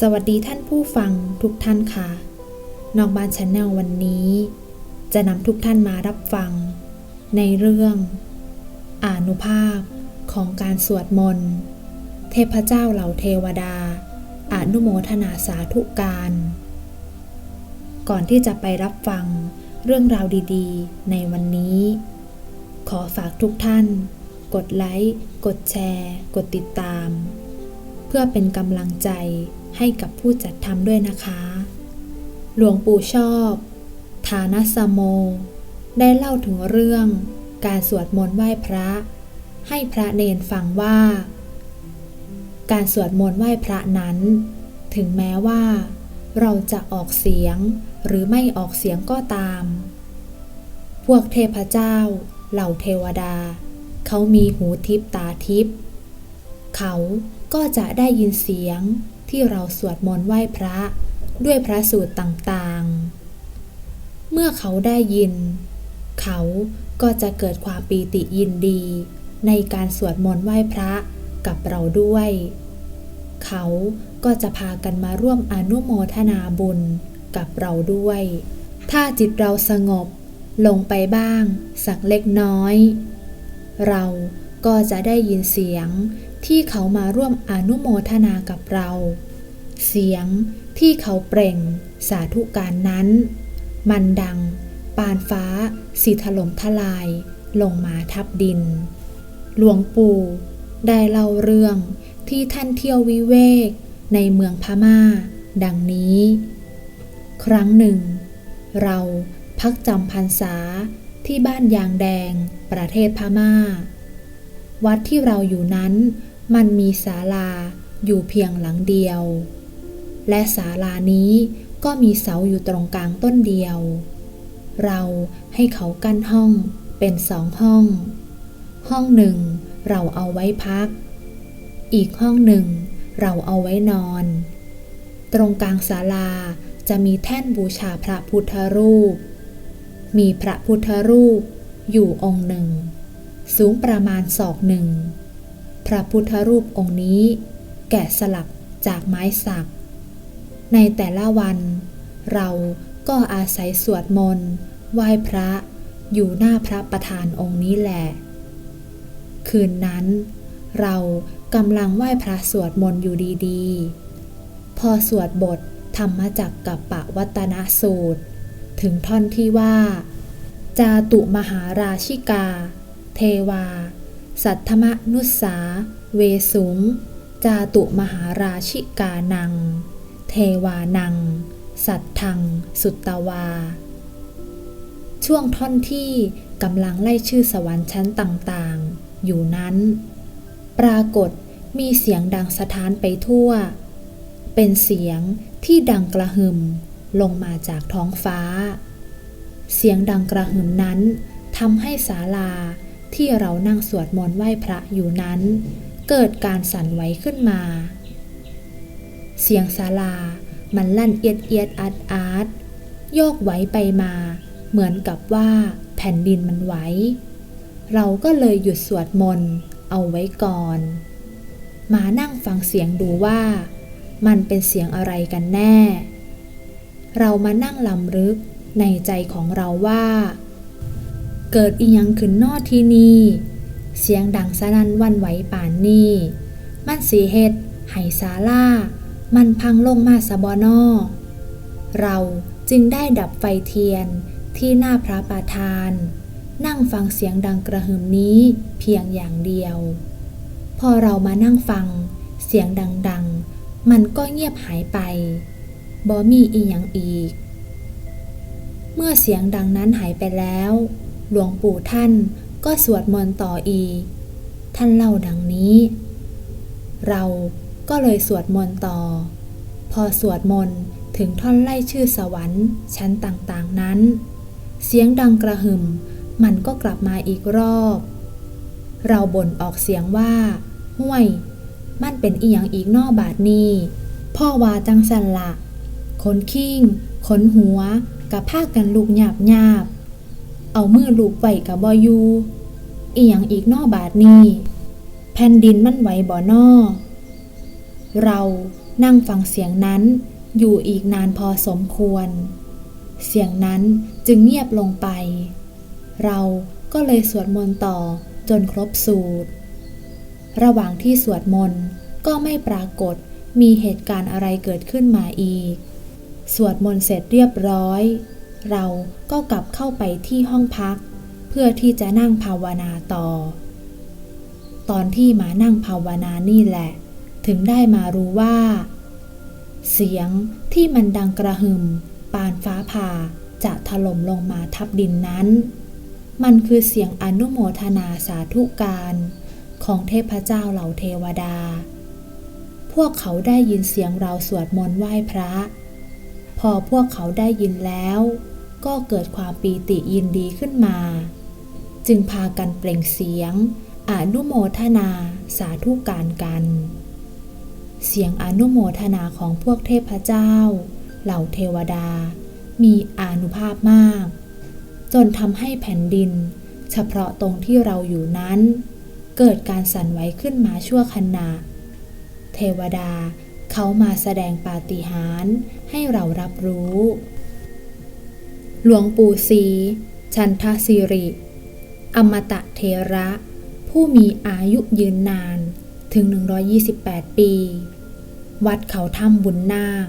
สวัสดีท่านผู้ฟังทุกท่านค่ะ นอกบ้านชาแนลวันนี้ จะนำทุกท่านมารับฟัง ในเรื่องอานุภาพของการสวดมนต์ เทพเจ้าเหล่าเทวดาอนุโมทนาสาธุการ ก่อนที่จะไปรับฟังเรื่องราวดีๆ ในวันนี้ ขอฝากทุกท่าน กดไลค์ กดแชร์ กดติดตาม เพื่อเป็นกำลังใจ ให้กับผู้จัดทำด้วยนะคะ หลวงปู่ชอบฐานะสโม ได้เล่าถึงเรื่องการสวดมนต์ไหว้พระ ให้พระเนนฟังว่า การสวดมนต์ไหว้พระนั้น ถึงแม้ว่า เราจะออกเสียงหรือไม่ออกเสียงก็ตาม พวกเทพเจ้า เหล่าเทวดา เขามีหูทิพตาทิพเขาก็จะได้ยินเสียง ที่เราสวดมนต์ไหว้พระด้วยพระสูตรต่างๆ เมื่อเขาได้ยิน เขาก็จะเกิดความปีติยินดี ในการสวดมนต์ไหว้พระกับเราด้วย เขาก็จะพากันมาร่วมอนุโมทนาบุญกับเราด้วย ถ้าจิตเราสงบลงไปบ้าง สักเล็กน้อย เราก็จะได้ยินเสียง ที่เขามาร่วมอนุโมทนากับเรา เสียงที่เขาเปล่งสาธุการนั้น มันดัง ปานฟ้าสีถล่มทลาย ลงมาทับดิน หลวงปู่ได้เล่าเรื่องที่ท่านเที่ยววิเวกในเมืองพม่า ดังนี้ ครั้งหนึ่ง เราพักจำพรรษาที่บ้านยางแดงประเทศพม่า วัดที่เราอยู่นั้น มันมีศาลาอยู่เพียงหลังเดียว และศาลานี้ก็มีเสาอยู่ตรงกลางต้นเดียว เราให้เขากั้นห้องเป็นสองห้อง ห้องหนึ่งเราเอาไว้พัก อีกห้องหนึ่งเราเอาไว้นอน ตรงกลางศาลาจะมีแท่นบูชาพระพุทธรูป มีพระพุทธรูปอยู่องค์หนึ่ง สูงประมาณศอกหนึ่ง ระพุทธรูปองค์นี้ แกะสลักจากไม้สัก ในแต่ละวัน เราก็อาศัยสวดมนต์ไหว้พระอยู่หน้าพระประธานองค์นี้แหละ คืนนั้น เรากำลังไหว้พระสวดมนต์อยู่ดีๆ พอสวดบทธรรมจักกับปะวัตนสูตร ถึงท่อนที่ว่า จาตุมหาราชิกา เทวา สัทธมนุสสา เวสุง จาตุมหาราชิกานัง เทวานัง สัตทัง สุตตวา ช่วงท่อนที่กำลังไล่ชื่อสวรรค์ชั้นต่างๆ อยู่นั้น ปรากฏมีเสียงดังสะท้านไปทั่ว เป็นเสียงที่ดังกระหึ่มลงมาจากท้องฟ้า เสียงดังกระหึ่มนั้นทำให้ศาลา ที่เรานั่งสวดมนต์ไหว้พระอยู่นั้น เกิดการสั่นไหวขึ้นมา เสียงศาลา มันลั่นเอียดเอียดอาดอาดโยกไหวไปมา เหมือนกับว่าแผ่นดินมันไหว เราก็เลยหยุดสวดมนต์เอาไว้ก่อน มานั่งฟังเสียงดูว่า มันเป็นเสียงอะไรกันแน่ เรามานั่งลำลึกในใจของเราว่า เกิดอีหยังขึ้นนอที่นี่ เสียงดังสนั่นวันไหวป่านนี่มันสีเฮ็ดไห้ซาล่า มันพังลงมาสะบอนอ เราจึงได้ดับไฟเทียนที่หน้าพระประธาน นั่งฟังเสียงดังกระหึ่มนี้เพียงอย่างเดียว พอเรามานั่งฟังเสียงดังๆ มันก็เงียบหายไป บอมีอีหยังอีก เมื่อเสียงดังนั้นหายไปแล้ว หลวงปู่ท่านก็สวดมนต์ต่ออีก ท่านเล่าดังนี้ เราก็เลยสวดมนต์ต่อ พอสวดมนต์ถึงท่อนไล่ชื่อสวรรค์ชั้นต่างๆนั้น เสียงดังกระหึ่มมันก็กลับมาอีกรอบ เราบ่นออกเสียงว่า ห้วย มันเป็นอีหยังอีกนอบาทนี้พ่อว่าจังสันละขนคิ้งขนหัวกับผ้ากันลูกหยาบหยาบ เอามือลูกไว้กับบอยูอีหยังอีกนอบาทนี้แผ่นดินมันไหวบ่อนอเรานั่งฟังเสียงนั้นอยู่อีกนานพอสมควร เสียงนั้นจึงเงียบลงไป เราก็เลยสวดมนต์ต่อจนครบสูตร ระหว่างที่สวดมนต์ก็ไม่ปรากฏมีเหตุการณ์อะไรเกิดขึ้นมาอีก สวดมนต์เสร็จเรียบร้อย เราก็กลับเข้าไปที่ห้องพัก เพื่อที่จะนั่งภาวนาต่อ ตอนที่มานั่งภาวนานี่แหละ ถึงได้มารู้ว่า เสียงที่มันดังกระหึ่มปานฟ้าผ่าจะถล่มลงมาทับดินนั้น มันคือเสียงอนุโมทนาสาธุการของเทพเจ้าเหล่าเทวดา พวกเขาได้ยินเสียงเราสวดมนต์ไหว้พระ พอพวกเขาได้ยินแล้ว ก็เกิดความปีติยินดีขึ้นมา จึงพากันเปล่งเสียงอนุโมทนาสาธุการกัน เสียงอนุโมทนาของพวกเทพเจ้า เหล่าเทวดา มีอานุภาพมาก จนทำให้แผ่นดิน เฉพาะตรงที่เราอยู่นั้น เกิดการสั่นไหวขึ้นมาชั่วขณะ เทวดาเขามาแสดงปาฏิหาริย์ให้เรารับรู้ หลวงปู่ศรีชันทศิริ อมตะเทระ ผู้มีอายุยืนนานถึง 128 ปี วัดเขาถ้ำบุญนาค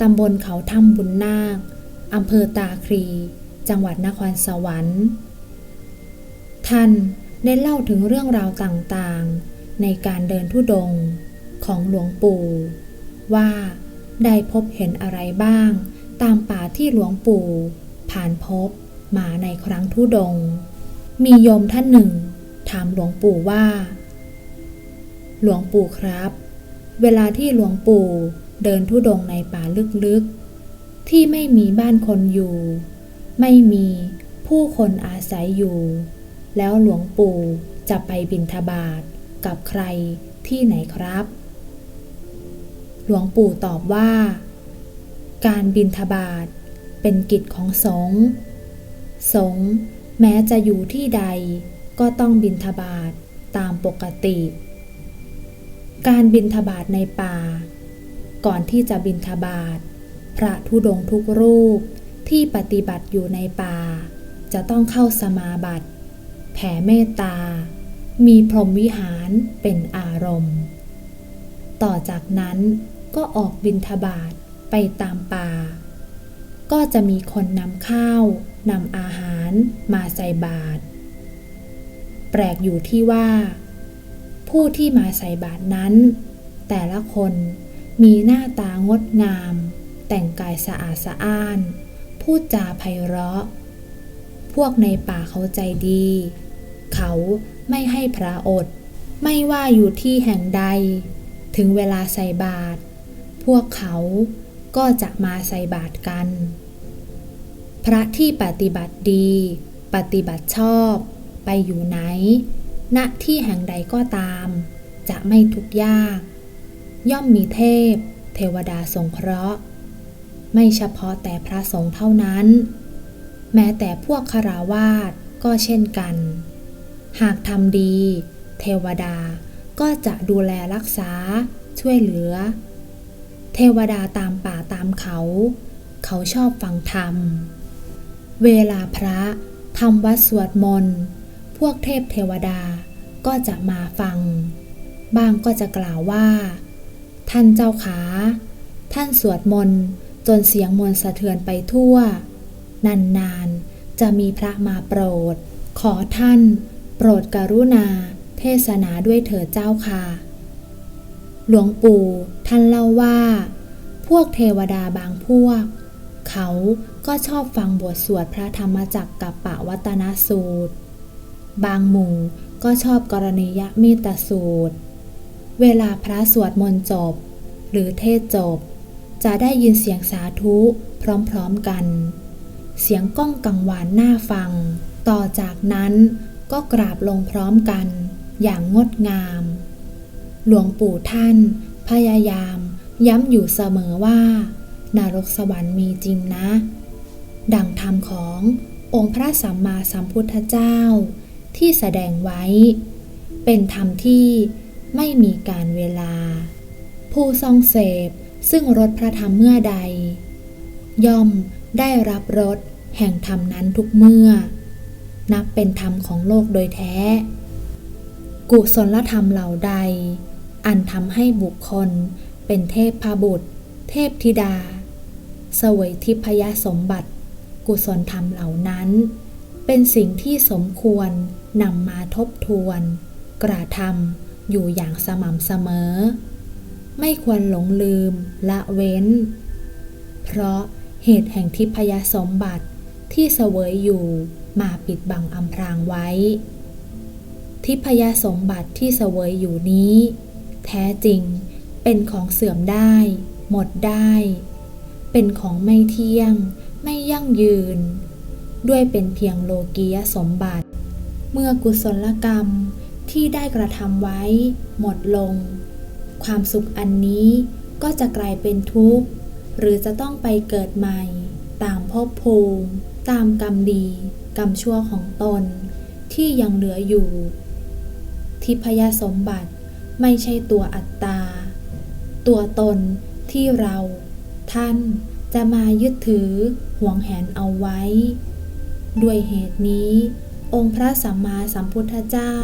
ตำบลเขาถ้ำบุญนาค อำเภอตาครี จังหวัดนครสวรรค์ ท่านได้เล่าถึงเรื่องราวต่างๆ ในการเดินทุดงของหลวงปู่ ว่าได้พบเห็นอะไรบ้าง ตามป่าที่หลวงปู่ ผ่านพบมาในครั้งทุดง มีโยมท่านหนึ่ง ถามหลวงปู่ว่า หลวงปู่ครับ เวลาที่หลวงปู่เดินทุดงในป่าลึกๆ ที่ไม่มีบ้านคนอยู่ ไม่มีผู้คนอาศัยอยู่ แล้วหลวงปู่จะไปบิณฑบาตกับใครที่ไหนครับ หลวงปู่ตอบว่า การบิณฑบาต เป็นกิจของสงฆ์สงฆ์แม้จะอยู่ที่ใดก็ต้องบิณฑบาตตามปกติ การบิณฑบาตในป่า ก่อนที่จะบิณฑบาตพระธุดงทุกรูปที่ปฏิบัติอยู่ในป่า จะต้องเข้าสมาบัติ แผ่เมตตา มีพรหมวิหารเป็นอารมณ์ ต่อจากนั้นก็ออกบิณฑบาตไปตามป่า ก็จะมีคนนำข้าวนำอาหารมาใส่บาตรแปลกอยู่ที่ว่า ผู้ที่มาใส่บาตรนั้น แต่ละคนมีหน้าตางดงาม แต่งกายสะอาดสะอ้าน พูดจาไพเราะ พวกในป่าเขาใจดี เขาไม่ให้พระอด ไม่ว่าอยู่ที่แห่งใด ถึงเวลาใส่บาตรพวกเขา ก็จะมาใส่บาตรกัน พระที่ปฏิบัติดี ปฏิบัติชอบ ไปอยู่ไหน ณที่แห่งใดก็ตาม จะไม่ทุกข์ยาก ย่อมมีเทพ เทวดาสงเคราะห์ ไม่เฉพาะแต่พระสงฆ์เท่านั้น แม้แต่พวกคาราวาสก็เช่นกัน หากทำดี เทวดาก็จะดูแลรักษาช่วยเหลือ เทวดาตามป่าตามเขา เขาชอบฟังธรรม เวลาพระทำวัดสวดมนต์พวกเทพเทวดาก็จะมาฟัง บางก็จะกล่าวว่า ท่านเจ้าขา ท่านสวดมนต์จนเสียงมนต์สะเทือนไปทั่ว นานๆ จะมีพระมาโปรด ขอท่านโปรดกรุณา เทศนาด้วยเถิดเจ้าค่ะ หลวงปู่ ท่านเล่าว่า พวกเทวดาบางพวก เขาก็ชอบฟังบทสวดพระธรรมจักรกับปะวัตนสูตร บางหมู่ก็ชอบกรณียเมตสูตร เวลาพระสวดมนต์จบ หรือเทศจบ จะได้ยินเสียงสาธุพร้อมๆกัน เสียงก้องกังวานน่าฟัง ต่อจากนั้นก็กราบลงพร้อมกัน อย่างงดงาม หลวงปู่ท่าน พยายาม ย้ำอยู่เสมอว่า นรกสวรรค์มีจริงนะ ดังธรรมขององค์พระสัมมาสัมพุทธเจ้า ที่แสดงไว้ เป็นธรรมที่ไม่มีการเวลา ผู้ทรงเสพซึ่งรสพระธรรมเมื่อใด ย่อมได้รับรสแห่งธรรมนั้นทุกเมื่อ นับเป็นธรรมของโลกโดยแท้ กุศลธรรมเหล่าใด อันทำให้บุคคลเป็นเทพพบุตร เทพธิดาเสวยทิพยสมบัติ กุศลธรรมเหล่านั้น เป็นสิ่งที่สมควรนำมาทบทวน กระทำอยู่อย่างสม่ำเสมอ ไม่ควรหลงลืมละเว้น เพราะเหตุแห่งทิพยสมบัติที่เสวยอยู่มาปิดบังอำพรางไว้ ทิพยสมบัติที่เสวยอยู่นี้ แท้จริง เป็นของเสื่อมได้ หมดได้ เป็นของไม่เที่ยง ไม่ยั่งยืน ด้วยเป็นเพียงโลกียสมบัติ เมื่อกุศลกรรมที่ได้กระทำไว้ หมดลง ความสุขอันนี้ก็จะกลายเป็นทุกข์ หรือจะต้องไปเกิดใหม่ ตามภพภูมิ ตามกรรมดี กรรมชั่วของตน ที่ยังเหลืออยู่ ทิพยสมบัติ ไม่ใช่ตัวอัตตา ตัวตนที่เรา ท่านจะมายึดถือห่วงแหนเอาไว้ ด้วยเหตุนี้ องค์พระสัมมาสัมพุทธเจ้า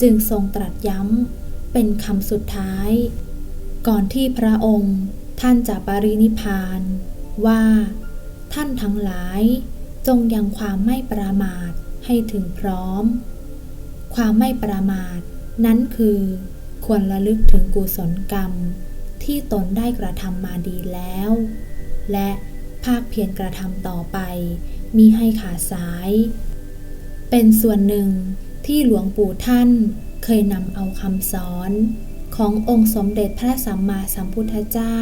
จึงทรงตรัสย้ำเป็นคำสุดท้าย ก่อนที่พระองค์ท่านจะปรินิพานว่า ท่านทั้งหลาย จงยังความไม่ประมาทให้ถึงพร้อม ความไม่ประมาทนั้นคือ ควรระลึกถึงกุศลกรรม ที่ตนได้กระทำมาดีแล้ว และภาคเพียรกระทำต่อไปมีให้ขาดสาย เป็นส่วนหนึ่งที่หลวงปู่ท่านเคยนำเอาคำสอนขององค์สมเด็จพระสัมมาสัมพุทธเจ้า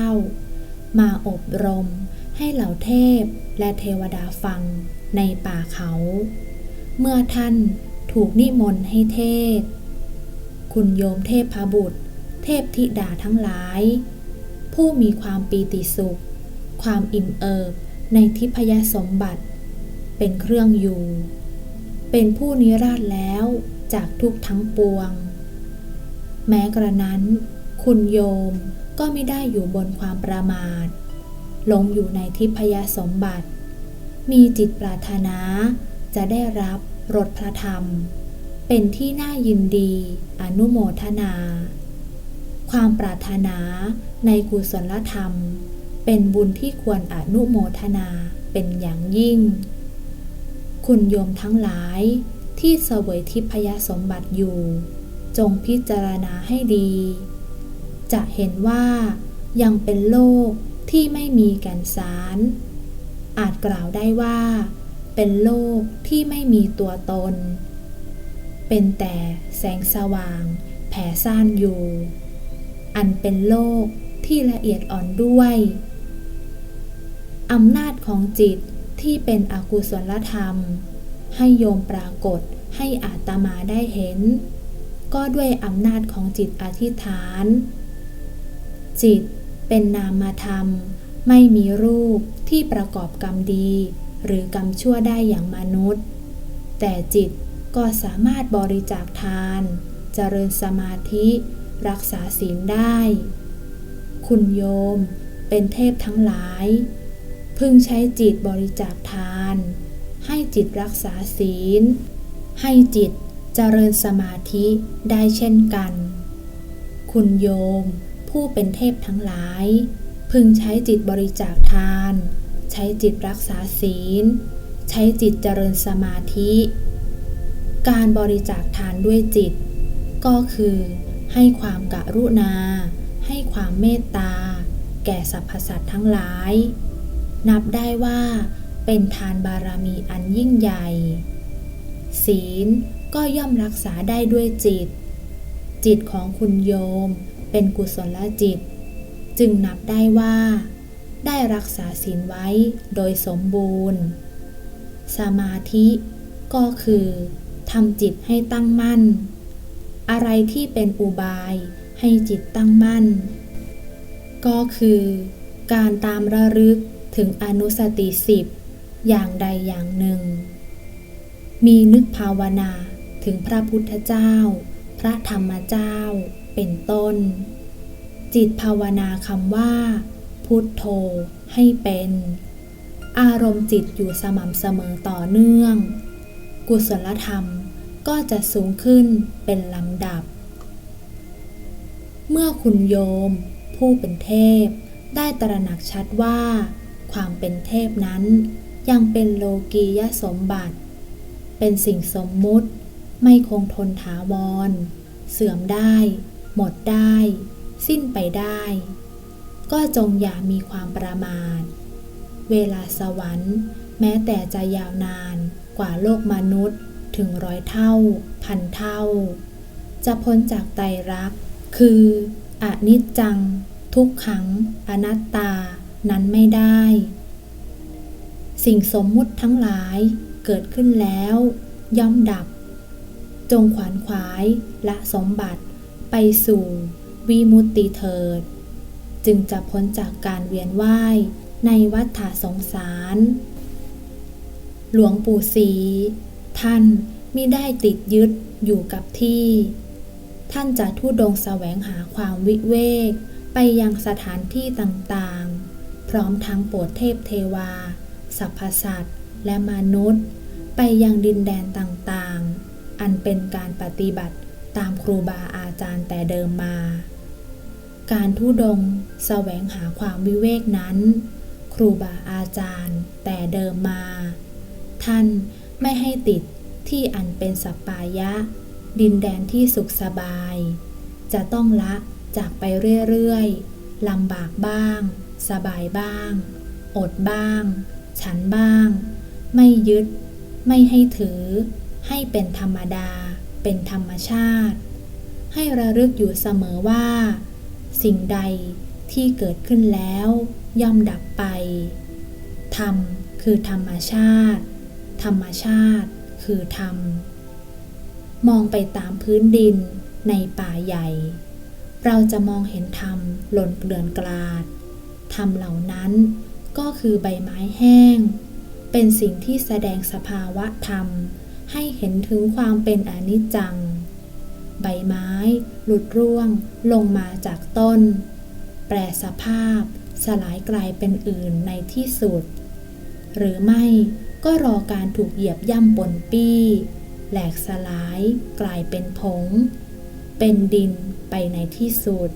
มาอบรมให้เหล่าเทพและเทวดาฟังในป่าเขา เมื่อท่านถูกนิมนต์ให้เทศ คุณโยมเทพพบุตร เทพธิดาทั้งหลาย ผู้มีความปีติสุข ความอิ่มเอิบในทิพยสมบัติ เป็นเครื่องอยู่ เป็นผู้นิราชแล้วจากทุกทั้งปวง แม้กระนั้น คุณโยมก็ไม่ได้อยู่บนความประมาทหลงอยู่ในทิพยสมบัติ มีจิตปรารถนาจะได้รับรสพระธรรม เป็นที่น่ายินดี อนุโมทนา ความปรารถนาในกุศลธรรม เป็นบุญที่ควรอนุโมทนาเป็นอย่างยิ่ง คุณโยมทั้งหลายที่เสวยทิพยสมบัติอยู่ จงพิจารณาให้ดี จะเห็นว่ายังเป็นโลกที่ไม่มีแก่นสาร อาจกล่าวได้ว่า เป็นโลกที่ไม่มีตัวตน เป็นแต่แสงสว่าง แผ่ซ่านอยู่ อันเป็นโลกที่ละเอียดอ่อนด้วยอำนาจของจิตที่เป็นอกุศลธรรม ให้โยมปรากฏให้อาตมาได้เห็น ก็ด้วยอำนาจของจิตอธิษฐาน จิตเป็นนามธรรม ไม่มีรูปที่ประกอบกรรมดี หรือกรรมชั่วได้อย่างมนุษย์ แต่จิต ก็สามารถบริจาคทาน เจริญสมาธิ รักษาศีลได้ คุณโยมเป็นเทพทั้งหลาย พึงใช้จิตบริจาคทาน ให้จิตรักษาศีล ให้จิตเจริญสมาธิได้เช่นกัน คุณโยมผู้เป็นเทพทั้งหลาย พึงใช้จิตบริจาคทาน ใช้จิตรักษาศีล ใช้จิตเจริญสมาธิ การบริจาคทานด้วยจิต ก็คือ ให้ความกรุณา ให้ความเมตตา แก่สรรพสัตว์ทั้งหลาย นับได้ว่า เป็นทานบารมีอันยิ่งใหญ่ ศีลก็ย่อมรักษาได้ด้วยจิต จิตของคุณโยม เป็นกุศลจิต จึงนับได้ว่า ได้รักษาศีลไว้โดยสมบูรณ์ สมาธิก็คือ ทำจิตให้ตั้งมั่น อะไรที่เป็นอุบายให้จิตตั้งมั่น ก็คือการตามระลึกถึงอนุสติสิบอย่างใดอย่างหนึ่ง มีนึกภาวนาถึงพระพุทธเจ้า พระธรรมเจ้า เป็นต้น จิตภาวนาคำว่า พุทโธให้เป็น อารมณ์จิตอยู่สม่ำเสมอต่อเนื่อง กุศลธรรมก็จะสูงขึ้นเป็นลำดับ เมื่อคุณโยม ผู้เป็นเทพ ได้ตระหนักชัดว่า ความเป็นเทพนั้น ยังเป็นโลกียสมบัติ เป็นสิ่งสมมุติ ไม่คงทนถาวร เสื่อมได้ หมดได้ สิ้นไปได้ ก็จงอย่ามีความประมาท เวลาสวรรค์ แม้แต่จะยาวนานกว่าโลกมนุษย์ถึงร้อยเท่า พันเท่า จะพ้นจากไตรักษ์คืออนิจจัง ทุกขัง อนัตตานั้นไม่ได้ สิ่งสมมุติทั้งหลายเกิดขึ้นแล้ว ย่อมดับ จงขวานขวายละสมบัติไปสู่วิมุตติเถิด จึงจะพ้นจากการเวียนว่ายในวัฏฏะสงสาร หลวงปู่ศรีท่านมิได้ติดยึดอยู่กับที่ ท่านจะทุดงแสวงหาความวิเวก ไปยังสถานที่ต่างๆ พร้อมทั้งโปรดเทพเทวาสัพพสัตว์และมนุษย์ ไปยังดินแดนต่างๆ อันเป็นการปฏิบัติตามครูบาอาจารย์แต่เดิมมา การทุดงแสวงหาความวิเวกนั้น ครูบาอาจารย์แต่เดิมมา ท่านไม่ให้ติดที่อันเป็นสัปปายะ ดินแดนที่สุขสบาย จะต้องละจากไปเรื่อยๆลำบากบ้าง สบายบ้าง อดบ้าง ฉันบ้าง ไม่ยึด ไม่ให้ถือ ให้เป็นธรรมดา เป็นธรรมชาติ ให้ระลึกอยู่เสมอว่า สิ่งใดที่เกิดขึ้นแล้ว ย่อมดับไป ธรรมคือธรรมชาติ ธรรมชาติคือธรรม มองไปตามพื้นดินในป่าใหญ่ เราจะมองเห็นธรรมหล่นเกลื่อนกลาด ธรรมเหล่านั้นก็คือใบไม้แห้ง เป็นสิ่งที่แสดงสภาวะธรรม ให้เห็นถึงความเป็นอนิจจัง ใบไม้ หลุดร่วง ลงมาจากต้น แปรสภาพ สลายกลายเป็นอื่นในที่สุด หรือไม่ ก็รอการถูกเหยียบย่ำปนปี้ แหลกสลาย กลายเป็นผง เป็นดินไปในที่สุด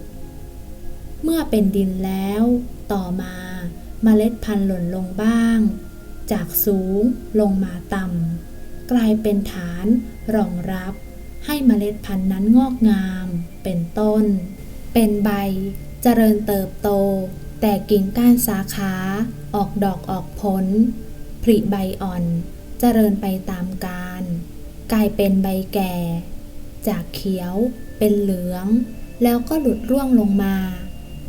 เมื่อเป็นดินแล้ว ต่อมาเมล็ดพันธุ์หล่นลงบ้าง จากสูงลงมาต่ำ กลายเป็นฐานรองรับ ให้เมล็ดพันธุ์นั้นงอกงาม เป็นต้น เป็นใบ เจริญเติบโต แต่กิ่งก้านสาขา ออกดอกออกผล ผลิใบอ่อนเจริญไปตามกาลกลายเป็นใบแก่ จากเขียวเป็นเหลือง แล้วก็หลุดร่วงลงมา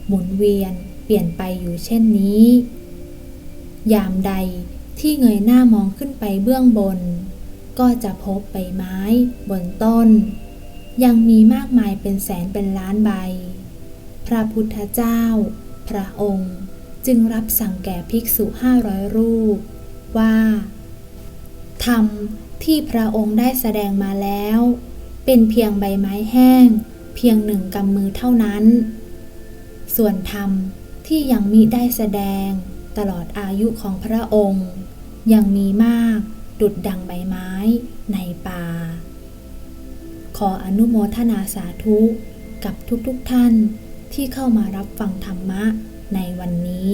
หมุนเวียนเปลี่ยนไปอยู่เช่นนี้ ยามใดที่เงยหน้ามองขึ้นไปเบื้องบน ก็จะพบใบไม้บนต้น ยังมีมากมายเป็นแสนเป็นล้านใบ พระพุทธเจ้า พระองค์จึงรับสั่งแก่ภิกษุห้าร้อยรูป ว่า ธรรมที่พระองค์ได้แสดงมาแล้ว เป็นเพียงใบไม้แห้ง เพียงหนึ่งกำมือเท่านั้น ส่วนธรรมที่ยังมิได้แสดงตลอดอายุของพระองค์ ยังมีมากดุดดังใบไม้ในป่า ขออนุโมทนาสาธุกับทุกๆทท่านที่เข้ามารับฟังธรรมะในวันนี้